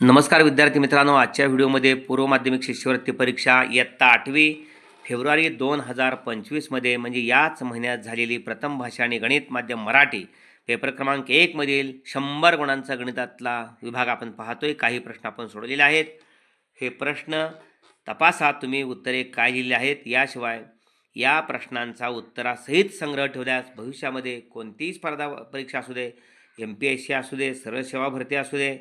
नमस्कार विद्यार्थी मित्रांनो आजच्या व्हिडिओमध्ये पूर्व माध्यमिक शिष्यवृत्ती परीक्षा इयत्ता आठवी फेब्रुवारी दोन हजार पंचवीसमध्ये म्हणजे याच महिन्यात झालेली प्रथम भाषा आणि गणित माध्यम मराठी पेपर क्रमांक एकमधील शंभर गुणांचा गणितातला विभाग आपण पाहतोय. काही प्रश्न आपण सोडवलेले आहेत. हे प्रश्न तपासा तुम्ही उत्तरे काय लिहिली आहेत याशिवाय या प्रश्नांचा उत्तरासहित संग्रह ठेवल्यास भविष्यामध्ये कोणतीही स्पर्धा परीक्षा असू दे एम पी एस सी असू दे सरळ सेवा भरती असू दे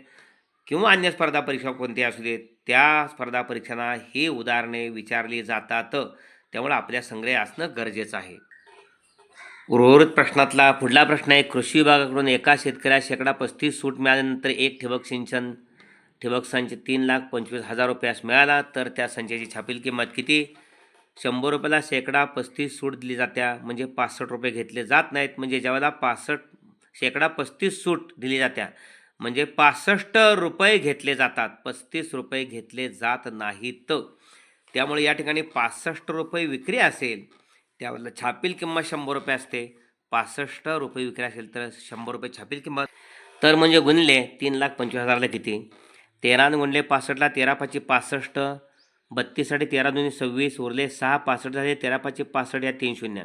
किंवा अन्य स्पर्धा परीक्षा कोणत्या असू देत त्या स्पर्धा परीक्षांना ही उदाहरणे विचारली जातात. त्यामुळे आपल्या संग्रह असणं गरजेचं आहे. उर्वरित प्रश्नातला पुढला प्रश्न आहे कृषी विभागाकडून एका शेतकऱ्या शेकडा पस्तीस सूट मिळाल्यानंतर एक ठिबक सिंचन ठिबक संच तीन लाख पंचवीस हजार रुपयास मिळाला तर त्या संचाची छापील किंमत किती? शंभर रुपयाला शेकडा पस्तीस सूट दिली जात्या म्हणजे पासष्ट रुपये घेतले जात नाहीत म्हणजे ज्यावेळेला पासष्ट शेकडा पस्तीस सूट दिली जात्या म्हणजे पासष्ट रुपये घेतले जातात. पस्तीस रुपये घेतले जात नाहीत. त्यामुळे या ठिकाणी पासष्ट रुपये विक्री असेल त्यावर छापील किंमत शंभर रुपये असते. पासष्ट रुपये विक्री असेल तर शंभर रुपये छापील किंमत. तर म्हणजे गुणले तीन लाख पंचवीस हजारला किती? तेरानं गुणले पासष्टला तेरा पाचशे पासष्ट. बत्तीससाठी तेरा दोन्ही सव्वीस उरले सहा पासष्ट झाले तेरा पाचशे पासष्ट या तीन शून्य.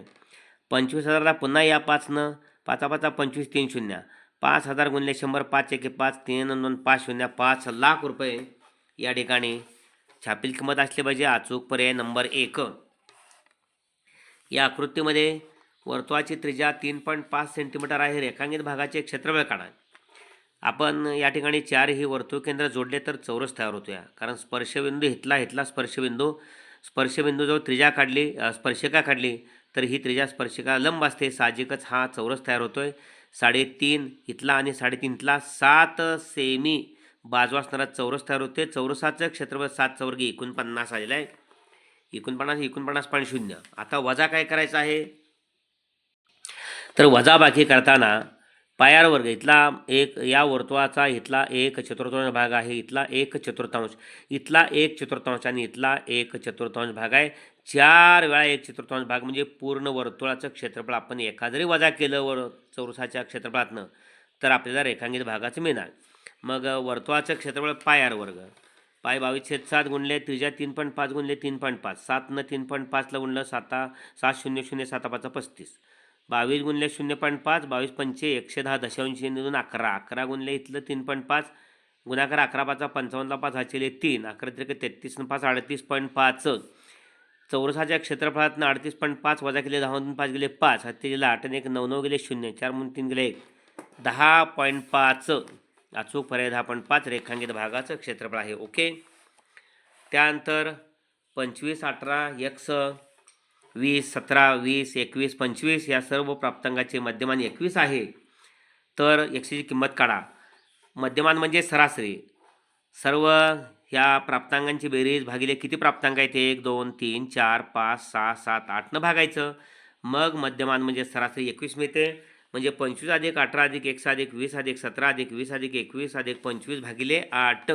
पंचवीस हजारला पुन्हा या पाचनं. पाचा पाचा पंचवीस तीन शून्य. पाच हजार गुणले शंभर पाच एके पाच तीन दोन पाच शून्य पाच लाख रुपये. या ठिकाणी छापील किंमत असली पाहिजे. अचूक पर्याय नंबर एक. या आकृतीमध्ये वर्तुळाची त्रिज्या तीन पॉईंट पाच सेंटीमीटर आहे. रेखांकित भागाचे क्षेत्रफळ काढा. आपण या ठिकाणी चार ही वर्तुळ केंद्र जोडले तर चौरस तयार होतो या कारण स्पर्शबिंदू हितला हितला स्पर्शबिंदू. स्पर्शबिंदू जवळ त्रिजा काढली स्पर्शिका काढली तर ही त्रिजा स्पर्शिका लंब असते. साहजिकच हा चौरस तयार होतो आहे साडेतीन इथला आणि साडेतीन इथला सात सेमी बाजू असणारा चौरस तयार होते चौरसाचं क्षेत्रफळ सात चौर्गी एकोणपन्नास आलेलं आहे. एकोणपन्नास एकोणपन्नास पॉईंट शून्य. आता वजा काय करायचं आहे? तर वजाबाकी करताना पायार वर्ग इथला एक या वर्तुळाचा इथला एक चतुर्थांश भाग आहे. इथला एक चतुर्थांश इथला एक चतुर्थांश आणि इथला एक चतुर्थांश भाग आहे. चार वेळा एक चतुर्थांश भाग म्हणजे पूर्ण वर्तुळाचं क्षेत्रफळ आपण एका जरी वजा केलं वर चौरसाच्या क्षेत्रफळातनं तर आपल्याला रेखांकित भागाचं मिळणार. मग वर्तुळाचं क्षेत्रफळ पाय आर वर्ग. पाय बावीस छेद सात गुणले त्रिज्या तीन पॉईंट पाच गुणले तीन पॉईंट पाच. सातनं तीन पॉईंट पाचला गुणलं साता सात शून्य शून्य साता पाचा पस्तीस. बावीस गुणले शून्य पॉईंट पाच बावीस पंचे एकशे दहा दशांशी दोन अकरा. अकरा गुणले इथलं तीन पॉईंट पाच गुणाकार अकरा पाचा पंचावन्नला पाच हाचेले तीन. अकरा त्रिक तेहतीस न पाच अडतीस पॉईंट पाच. चौरसाच्या क्षेत्रफळातनं अडतीस पॉईंट पाच वजा केले दहा दोन पाच गेले पाच. हत्ती गेले आठ आणि एक नऊ नऊ गेले शून्य. चार म्हणून तीन गेले एक. दहा पॉईंट पाच. अचूक पर्याय दहा पॉईंट पाच. रेखांकित भागाचं क्षेत्रफळ आहे. ओके. त्यानंतर पंचवीस अठरा एक्स वीस सतरा वीस एकवीस पंचवीस या सर्व प्राप्तांकाचे मध्यमान एकवीस आहे. तर एकशेची किंमत काढा. मध्यमान म्हणजे सरासरी. सर्व ह्या प्राप्तांकांची बेरीज भागिले किती प्राप्तांक आहेत? एक दोन तीन चार पाच सहा सात आठनं भागायचं. मग मध्यमान म्हणजे सरासरी एकवीस मिळते. म्हणजे पंचवीस अधिक अठरा अधिक एक अधिक वीस अधिक सतरा अधिक वीस अधिक एकवीस अधिक पंचवीस भागिले आठ.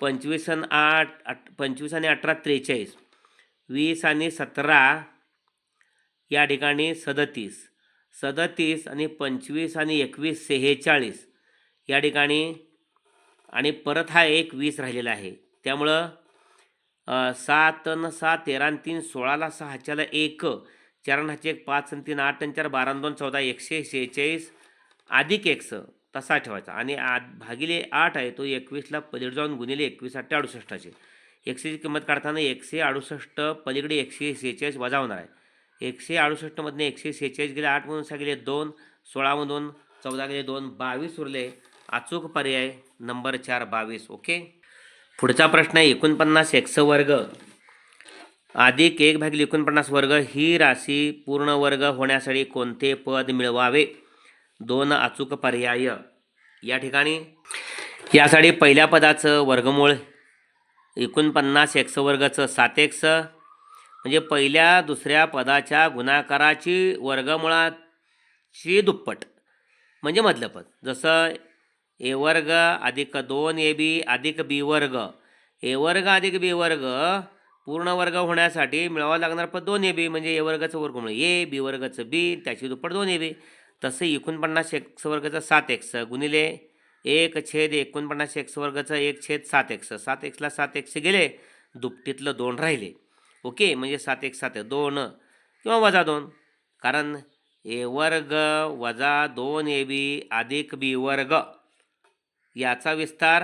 पंचवीस आणि आठ आठ पंचवीस आणि अठरा त्रेचाळीस. वीस आणि सतरा या ठिकाणी सदतीस. सदतीस आणि पंचवीस आणि एकवीस सेहेचाळीस. या ठिकाणी आणि परत हा एक वीस राहिलेला आहे. त्यामुळं सात न सात तेरा तीन सोळाला सहाच्याला एक चार हाचे एक पाच आणि तीन आठ आणि चार बारा दोन चौदा एकशे शेहेचाळीस अधिक एकस तसा ठेवायचा. आणि आ भागिले आठ आहे तो एकवीसला पलीड जाऊन गुणिले एकवीस आठ अडुसष्टाचे एकशेची किंमत काढताना एकशे अडुसष्ट पलीकडे एकशे शेहेचाळीस वजा होणार आहे. एकशे अडुसष्टमधनं एकशे शेहेचाळीस गेले आठमधून सहा गेले दोन सोळामधून चौदा गेले दोन बावीस उरले. अचूक पर्याय नंबर चार बावीस ओके? पुढचा प्रश्न आहे एकोणपन्नास एक्स वर्ग. अधिक एक भागिले एकोणपन्नास वर्ग ही राशी पूर्ण वर्ग होण्यासाठी कोणते पद मिळवावे? दोन अचूक पर्याय. या ठिकाणी. यासाठी पहिल्या पदाचं वर्गमूळ एकोणपन्नास एक्स वर्गचं सात एक्स. म्हणजे पहिल्या दुसऱ्या पदाच्या गुणाकाराची वर्गमुळाची दुप्पट. म्हणजे मधलं पद. जसं ए वर्ग अधिक दोन ए बी अधिक बी वर्ग. ए वर्ग अधिक बी वर्ग पूर्ण वर्ग होण्यासाठी मिळवावं लागणार पण दोन ए बी म्हणजे ए वर्गाचं वर्गमूळ ए बी वर्गाचं बी त्याची दुप्पट दोन ए बी. तसं एकोणपन्नास एक्स वर्गाचं सात एक्स गुणिले एक छेद एकोणपन्नास एक्स वर्गचं एक छेद सात एक्स. सात एक्सला सात एक्स गेले दुपटीतलं दोन राहिले. ओके म्हणजे सात एक सात दोन. किंवा वजा दोन. कारण ए वर्ग वजा दोन ए बी अधिक बी वर्ग. याचा विस्तार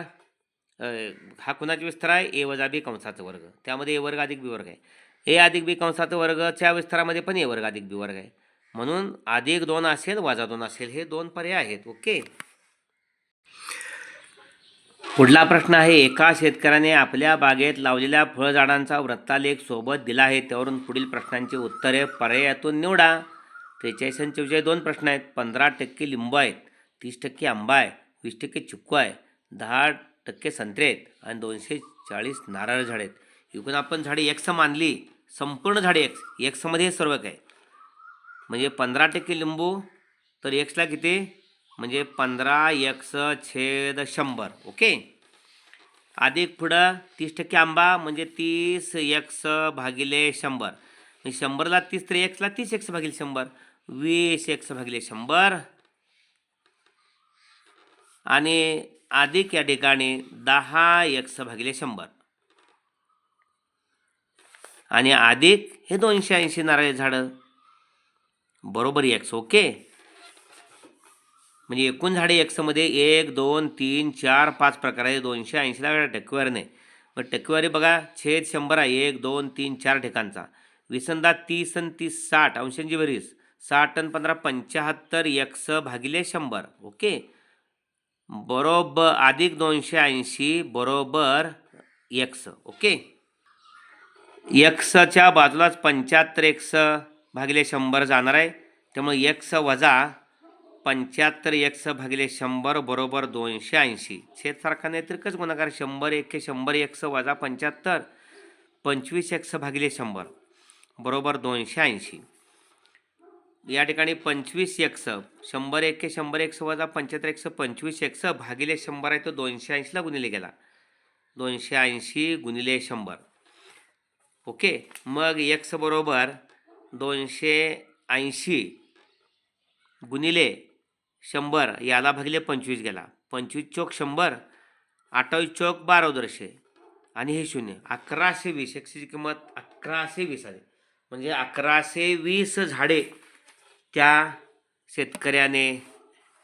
हा कुणाचा विस्तार आहे? ए वजा बी कंसाचा वर्ग. त्यामध्ये ए वर्ग अधिक बी वर्ग आहे. ए अधिक बी कंसाचा वर्गच्या विस्तारामध्ये पण ए वर्ग अधिक बी वर्ग आहे. म्हणून अधिक दोन असेल वजा दोन असेल हे दोन पर्याय आहेत. ओके? पुढला प्रश्न आहे एका शेतकऱ्याने आपल्या बागेत लावलेल्या फळझाडांचा वृत्तालेख सोबत दिला आहे. त्यावरून पुढील प्रश्नांची उत्तरे पर्यायातून निवडा. त्रेचाळीस आणि चव्वेचाळीस दोन प्रश्न आहेत. पंधरा टक्के लिंब आहेत. तीस टक्के आंबा आहे. वीस टक्के चिक्कू आहे दहा टक्के संत्रे आहेत आणि दोनशे चाळीस नारळ झाडे आहेत. एकूण आपण झाडे एक्स मानली संपूर्ण झाडे एक्स एक्समध्ये हे सर्व काय? म्हणजे पंधरा टक्के लिंबू तर एक्सला किती? म्हणजे पंधरा एक्स छेद शंभर ओके? अधिक पुढं तीस टक्के आंबा म्हणजे तीस एक्स भागिले शंभर. म्हणजे शंभरला तीस तर एक्सला तीस एक्स भागिले शंभर. वीस एक्स भागिले शंभर. आणि अधिक या ठिकाणी दहा एक्स भागिले शंभर. आणि अधिक हे दोनशे ऐंशी नारळे झाडं. बरोबर एक्स ओके? म्हणजे एकूण झाडे एक्समध्ये एक दोन तीन चार पाच प्रकार आहे दोनशे ऐंशीला वेळा टक्केवारी नाही. मग टक्केवारी बघा छेद शंभर आहे एक दोन तीन चार ठिकाणचा. विसंदा तीस आणि तीस साठ अंशांची बरीस साठ आणि पंधरा पंच्याहत्तर एक्स भागिले शंभर ओके? बरोबर अधिक दोनशे ऐंशी बरोबर एक्स ओके? एक्सच्या बाजूलाच पंच्याहत्तर एक्स भागिले शंभर जाणार आहे. त्यामुळे एक्स वजा पंच्याहत्तर एक्स भागिले शंभर बरोबर दोनशे ऐंशी. छेदसारखा नैत्रिकच गुणाकार शंभर एक शंभर एक्स वजा पंच्याहत्तर पंचवीस एक्स भागिले शंभर बरोबर दोनशे ऐंशी. या ठिकाणी पंचवीस एक्स शंभर एके शंभर एक्स वजा पंच्याहत्तर एक्स पंचवीस एक्स भागिले शंभर आहे तो दोनशे ऐंशीला गुणिले गेला. दोनशे ऐंशी गुणिले शंभर. ओके? मग एक्स बरोबर दोनशे ऐंशी गुणिले शंभर याला भागिले पंचवीस गेला. पंचवीस चौक शंभर अठ्ठावीस चौक बारादर्शे आणि हे शून्य. अकराशे वीस एक्सची किंमत अकराशे वीस आहे. म्हणजे अकराशे वीस झाडे त्या शेतकऱ्याने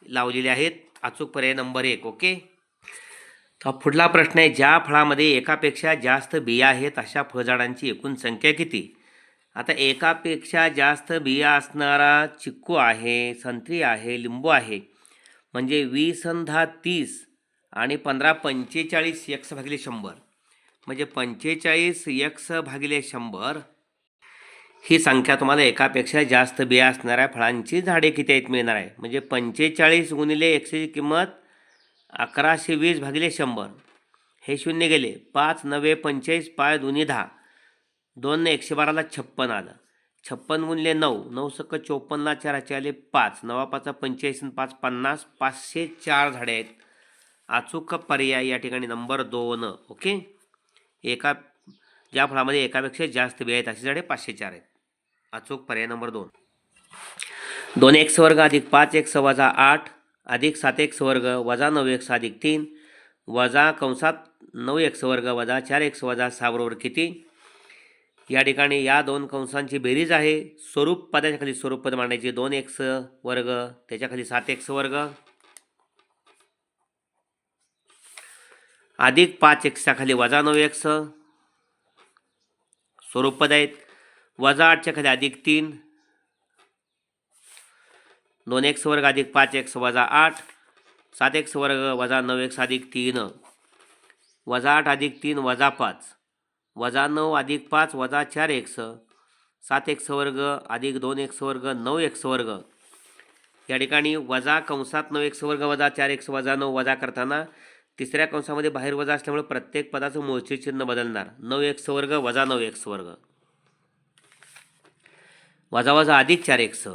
लावलेल्या आहेत. अचूक पर्याय नंबर एक ओके? तर पुढला प्रश्न आहे ज्या फळामध्ये एकापेक्षा जास्त बिया आहेत अशा फळझाडांची एकूण संख्या किती? आता एकापेक्षा जास्त बिया असणारा चिक्कू आहे संत्री आहे लिंबू आहे. म्हणजे वीस अन दहा तीस आणि पंधरा पंचेचाळीस एक्स भागिले शंभर. म्हणजे पंचेचाळीस एक्स भागिले शंभर ही संख्या तुम्हाला एकापेक्षा जास्त बिया असणाऱ्या फळांची झाडे किती आहेत मिळणार आहे? म्हणजे पंचेचाळीस गुणिले एकशेची किंमत अकराशे वीस भागिले शंभर. हे शून्य गेले. पाच नवे पंचेचाळीस पाय दोन्ही दहा. दोन एकशे बाराला छप्पन आलं. छप्पन गुणले नऊ. नऊ सक्क चोपन्नला चाराचे आले पाच. नवा पाचा पंचेचाळीस आणि पाच पन्नास. पाचशे चार झाडे आहेत. अचूक पर्याय या ठिकाणी नंबर दोन. ओके? एका ज्या फळामध्ये एकापेक्षा जास्त बिया आहेत अशी झाडे पाचशे चार आहेत. अचूक पर्याय नंबर दोन. दोन एक्स वर्ग अधिक पाच एक्स वजा आठ अधिक सात एक्स वर्ग वजा नऊ एक्स अधिक तीन वजा कंसात नऊ एक्स वर्ग वजा चार एक्स वजा सहा बरोबर किती? या ठिकाणी या दोन कंसांची बेरीज आहे. स्वरूप पदाच्या खाली स्वरूप पद मांडायचे. दोन एक्स वर्ग त्याच्याखाली सात एक्स वर्ग अधिक पाच एक्सच्या खाली वजा नऊ एक्स स्वरूप पद आहेत. वजा आठच्या खाली अधिक तीन. दोन एक्स वर्ग अधिक पाच एक्स वजा आठ. सात एक्स वर्ग वजा नऊ एक्स अधिक तीन. वजा आठ अधिक तीन वजा पाच. वजा नऊ अधिक पाच वजा चार एक्स सात एक्स वर्ग अधिक दोन एक्स वर्ग नऊ एक्स वर्ग या ठिकाणी वजा कंसात नऊ एक्स वर्ग वजा चार एक्स वजा नऊ वजा करताना तिसऱ्या कंसामध्ये बाहेर वजा असल्यामुळे प्रत्येक पदाचं मूळचे चिन्ह बदलणार. नऊ एक्स वर्ग वजा नऊ एक्स वर्ग वजा वजा अधिक चार एक्स.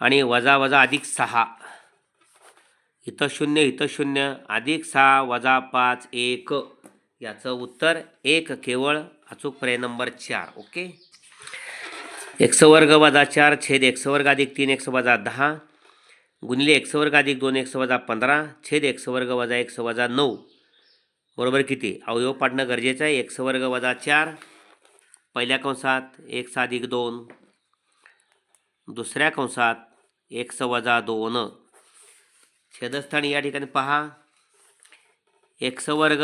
आणि वजा वजा अधिक सहा. इथं शून्य इथं शून्य अधिक सहा वजा पाच एक. याचं उत्तर एक केवळ अचूक पर्याय नंबर चार ओके? एक्स वर्ग वजा चार छेद एक्स वर्ग अधिक तीन एक्स वजा दहा. गुणिले एक्स वर्ग अधिक दोन एक्स वजा पंधरा छेद एक्स वर्ग वजा एक्स वजा नऊ. बरोबर किती? अवयव पाडणं गरजेचं आहे. एक्स वर्ग वजा चार पहिल्या कंसात एक्स अधिक दोन दुसऱ्या कंसात एक्स वजा दोन. छेदस्थानी या ठिकाणी पहा. एक्स वर्ग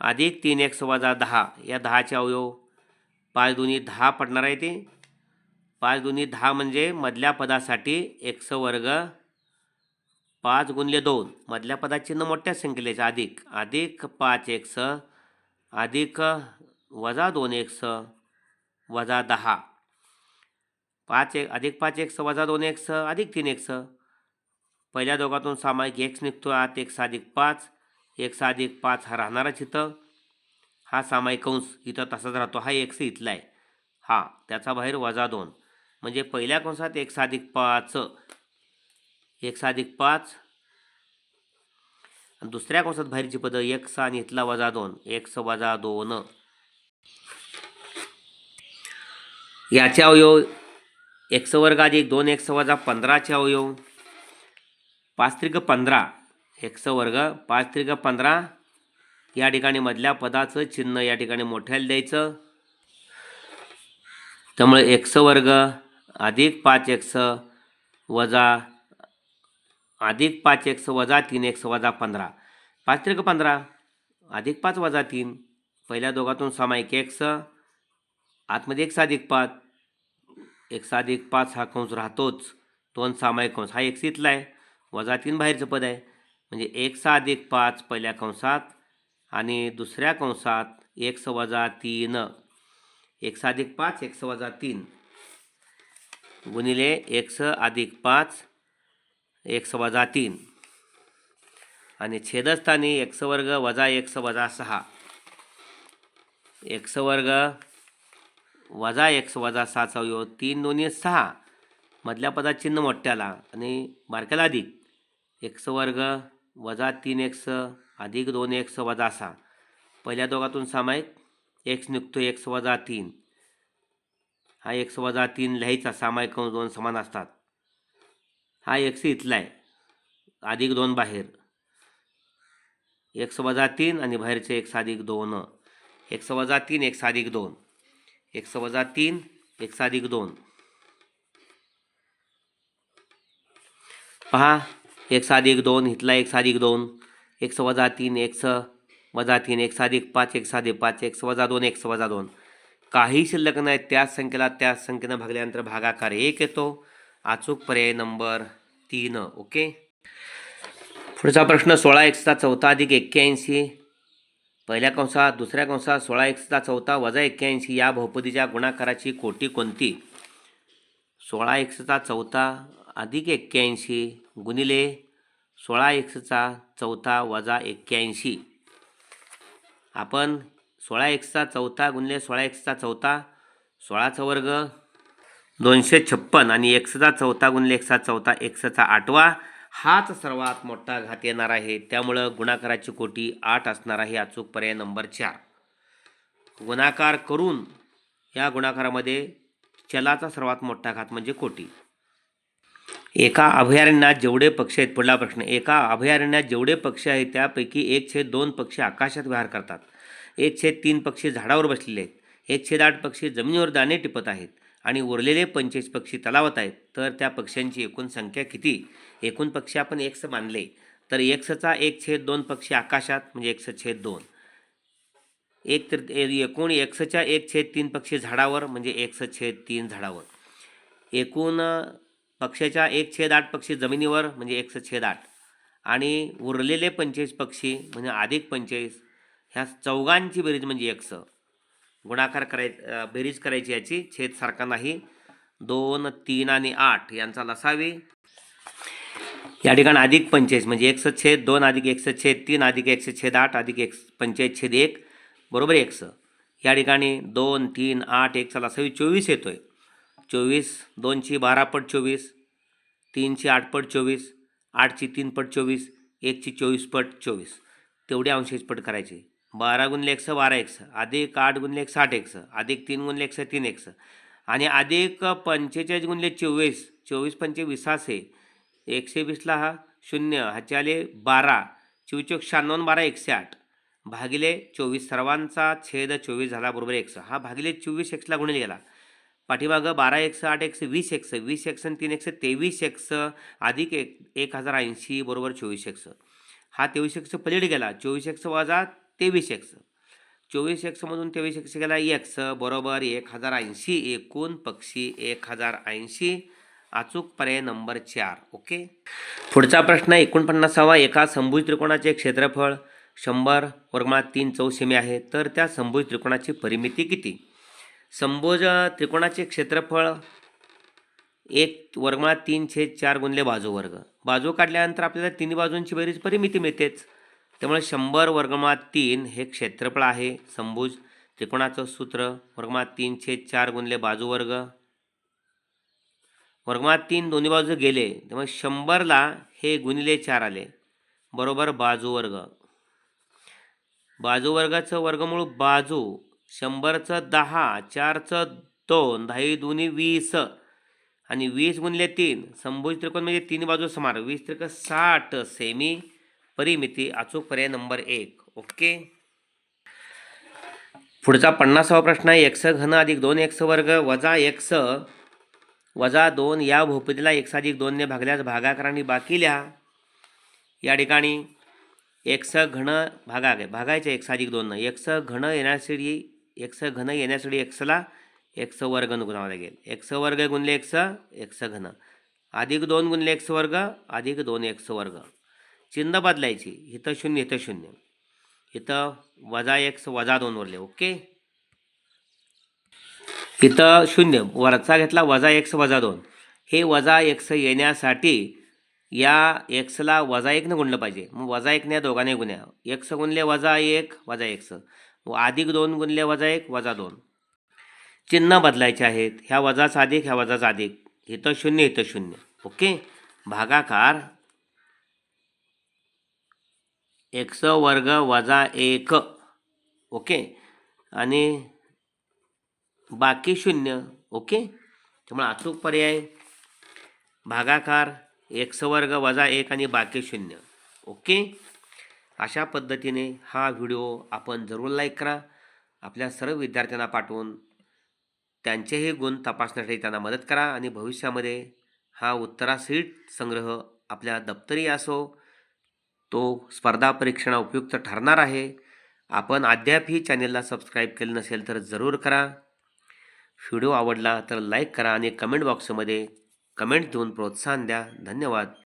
अधिक तीन एक्स वजा दहा. या दहाचे अवयव पाच दोन्ही दहा पडणार आहे ते. पाच दोन्ही दहा म्हणजे मधल्या पदासाठी एक्स वर्ग पाच गुणले दोन. मधल्या पदात चिन्ह मोठ्या संख्येचे अधिक अधिक पाच एक्स अधिक वजा दोन एक्स वजा दहा. पाच एक अधिक पाच एक्स वजा दोन एक्स अधिक तीन एक्स पहिल्या दोघातून सामायिक एक्स निघतो आत एक्स अधिक पाच एक्स अधिक पाच हा राहणारच इथं. हा सामायिक कंस इथं तसाच राहतो. हा एक्स इथला आहे हा त्याचा बाहेर वजा दोन. म्हणजे पहिल्या कंसात एक्स अधिक पाच एक्स अधिक पाच आणि दुसऱ्या कंसात बाहेरची पदं एक्स आणि इथला वजा दोन एक्स वजा दोन. याचे अवयव एक्स वर्ग अधिक दोन एक्स वजा पंधराचे अवयव. पाच त्रिक पंधरा एक्स वर्ग पाच त्रिक पंधरा. या ठिकाणी मधल्या पदाचं चिन्ह या ठिकाणी मोठ्याला द्यायचं. त्यामुळे एक्स वर्ग अधिक पाच एक्स वजा अधिक पाच एक्स वजा तीन एक्स वजा पंधरा. पाच त्रिक पंधरा. अधिक पाच वजा तीन. पहिल्या दोघातून सामायिक एक्स आतमध्ये एक्स अधिक पाच. एक्स अधिक पाच हा कंस राहतोच. दोन सामायिक कंस. हा एक्स इथला आहे वजा तीन बाहेरचं पद आहे. म्हणजे एक्स अधिक पाच पहिल्या कंसात आणि दुसऱ्या कंसात एक्स वजा तीन. एक्स अधिक पाच एक्स वजा तीन. गुणिले एक्स अधिक पाच. एक्स वजा तीन. आणि छेदस्थानी एक्स वर्ग वजा एक्स वजा सहा. एक्स वर्ग वजा एक्स वजा सहाचा अवयव तीन दोन्ही सहा. मधल्या पदात चिन्ह मोठ्याला आणि बारक्याला अधिक. एक्स वर्ग वजा तीन एक्स अधिक दोन एक्स वजा सहा. पहिल्या दोघातून सामायिक एक्स निघतो एक्स वजा तीन. हा एक्स वजा तीन लिहायचा सामायिक दोन समान असतात. हा एक्स इथला आहे. अधिक दोन बाहेर. एक्स वजा तीन आणि बाहेरचे एक्स अधिक दोन. एक्स वजा तीन एक्स अधिक दोन. एक्स वजा तीन एक्स अधिक दोन. पहा एक्स अधिक दोन इथला एक्स अधिक दोन. एक्स वजा तीन एक्स वजा तीन एक्स अधिक पाच एक्स अधिक पाच एक्स वजा दोन एक्स वजा दोन. काही शिल्लक नाही त्याच संख्येला त्याच संख्येनं भागल्यानंतर भागाकार एक येतो. अचूक पर्याय नंबर तीन ओके? पुढचा प्रश्न सोळा एक्सचा चौथा अधिक एक्क्याऐंशी. पहिल्या कंसात दुसऱ्या कंसात सोळा एक्सचा चौथा वजा एक्क्याऐंशी. या बहुपदीच्या गुणाकाराची कोटी कोणती? सोळा एक्सचा चौथा अधिक एक्क्याऐंशी गुणिले सोळा एक्सचा चौथा वजा एक्क्याऐंशी. आपण सोळा एक्सचा चौथा गुणिले सोळा एक्सचा चौथा सोळाचा वर्ग दोनशे छप्पन आणि एकशेचा चौथा गुणले एक्सचा चौथा एकशेचा आठवा हाच सर्वात मोठा घात येणार आहे. त्यामुळं गुणाकाराची कोटी आठ असणार आहे अचूक पर्याय नंबर चार. गुणाकार करून या गुणाकारामध्ये चलाचा सर्वात मोठा घात म्हणजे कोटी. एका अभयारण्यात जेवढे पक्षी आहेत पुढला प्रश्न एका अभयारण्यात जेवढे पक्षी आहेत त्यापैकी एक छेद दोन पक्षी आकाशात विहार करतात. एक छेद तीन पक्षी झाडावर बसलेले आहेत. एक छेद आठ पक्षी जमिनीवर दाणे टिपत आहेत. आणि उरलेले पंचवीस पक्षी तलावत आहेत. तर त्या पक्ष्यांची एकूण संख्या किती? एकूण पक्षी आपण एक्स मानले. तर एक्सचा एक छेद दोन पक्षी आकाशात म्हणजे एक्स छेद दोन. एक तर एकूण एक्सच्या एक छेद तीन पक्षी झाडावर म्हणजे एक्स छेद तीन झाडावर. एकूण पक्ष्याच्या एक छेद आठ पक्षी जमिनीवर म्हणजे एक्स छेद आठ. आणि उरलेले पंचवीस पक्षी म्हणजे अधिक पंचवीस ह्या चौघांची बेरीज म्हणजे एक्स गुणाकार कराय बेरीज करायची याची छेद सारखा नाही. दोन तीन आणि आठ यांचा लसावी या ठिकाणी अधिक पंचेचाळीस म्हणजे एक्स छेद दोन अधिक एकशे छेद तीन अधिक एकशे छेद आठ अधिक एक पंचेचाळीस छेद एक बरोबर एक्स या ठिकाणी दोन तीन आठ एकचा लसावी चोवीस येतो आहे चोवीस दोनची बारा पट चोवीस तीनची आठ पट चोवीस आठची तीन पट चोवीस एकची चोवीस पट चोवीस. तेवढे अंशेच पट करायचे. बारा गुणले एक्स बारा एक्स अधिक आठ गुणले एक आठ एक्स अधिक तीन गुणले एक्स तीन एक्स आणि अधिक पंचेचाळीस गुणले चोवीस. चोवीस पंचे विसासे एकशे वीसला हा शून्य. ह्याचे आले बारा. चोवीस शहाण्णव बारा एकशे आठ. भागिले चोवीस. सर्वांचा छेद चोवीस झाला बरोबर एक्स हा भागिले चोवीस एक्सला गुणिले गेला. पाठीमागं बारा एकशे आठ एकशे वीस एकशे वीस एकशे आणि तीन एकशे तेवीस एक्स अधिक एक एक हजार ऐंशी बरोबर चोवीस एक्स हा तेवीस एकशे पलीड गेला. चोवीस एकशे वजा तेवीस एक्स. चोवीस एक्समधून तेवीस एक्स गेला एक्स बरोबर एक हजार ऐंशी एकूण पक्षी एक हजार ऐंशी. अचूक पर्याय नंबर चार ओके? पुढचा प्रश्न एकोणपन्नासावा एका संभुज त्रिकोणाचे क्षेत्रफळ शंभर वर्गमात तीन चौसेमी आहे. तर त्या संभुज त्रिकोणाची परिमिती किती? संभुज त्रिकोणाचे क्षेत्रफळ एक वर्गमात तीन छेद चार गुणले बाजू वर्ग. बाजू काढल्यानंतर आपल्याला तिन्ही बाजूंची बेरीज परिमिती मिळतेच. त्यामुळे शंभर वर्गमात तीन हे क्षेत्रफळ आहे. संभुज त्रिकोणाचं सूत्र वर्गमात तीन छेद चार गुणले बाजू वर्ग. वर्गमात तीन दोन्ही बाजू गेले त्यामुळे शंभरला हे गुणिले चार आले. बरोबर बाजू वर्ग. बाजू वर्गाचं वर्गमूळ बाजू शंभरचं दहा चारचं दोन दहाही दोन्ही वीस. आणि वीस गुणले तीन संभुज त्रिकोण म्हणजे तीन बाजू समार वीस त्रिक साठ सेमी परिमिती अचूक पर्याय नंबर एक. ओके? पुढचा पन्नासावा प्रश्न आहे एक्स घन अधिक दोन एक्स वर्ग वजा एक्स वजा दोन या भूपतीला एक्स अधिक दोनने भागल्यास भागाकारांनी बाकी लिहा. या ठिकाणी एक्स घन भागा भागायचे एक्स अधिक दोननं एक्स घन येण्यासाठी एक्स घन येण्यासाठी एक्सला एक्स वर्ग गुणावं लागेल. एक्स वर्ग गुणले एक्स एक्स घन. अधिक दोन गुणले एक्स वर्ग अधिक दोन एक्स वर्ग. चिन्ह बदलायची. इथं शून्य इथं शून्य. इथं वजा एक्स वजा दोन वरले ओके? इथं शून्य. वरचा घेतला वजा एक्स वजा दोन. हे वजा एक्स येण्यासाठी या एक्सला वजा एकनं गुणलं पाहिजे. मग वजा एकने दोघांनी गुण्या. एक्स गुणले वजा एक वजा एक्स व अधिक दोन गुणले वजा एक वजा दोन. चिन्ह बदलायचे आहेत. ह्या वजाचा अधिक ह्या वजाचा अधिक इथं शून्य इथं शून्य. ओके? भागाकार एक्स वर्ग वजा एक. ओके? आणि बाकी शून्य. ओके? त्यामुळे अचूक पर्याय. भागाकार एक्स वर्ग वजा एक आणि बाकी शून्य. ओके? अशा पद्धतीने हा व्हिडिओ आपण जरूर लाईक करा. आपल्या सर्व विद्यार्थ्यांना पाठवून त्यांचेही गुण तपासण्यासाठी त्यांना मदत करा आणि भविष्यामध्ये हा उत्तरासहित संग्रह आपल्या दप्तरी असो तो स्पर्धा परीक्षणा उपयुक्त ठरणार आहे. आपण अद्याप ही चॅनेलला सबस्क्राईब केलं नसेल तर जरूर करा. व्हिडिओ आवडला तर लाईक करा आणि कमेंट बॉक्समध्ये कमेंट देऊन प्रोत्साहन द्या. धन्यवाद.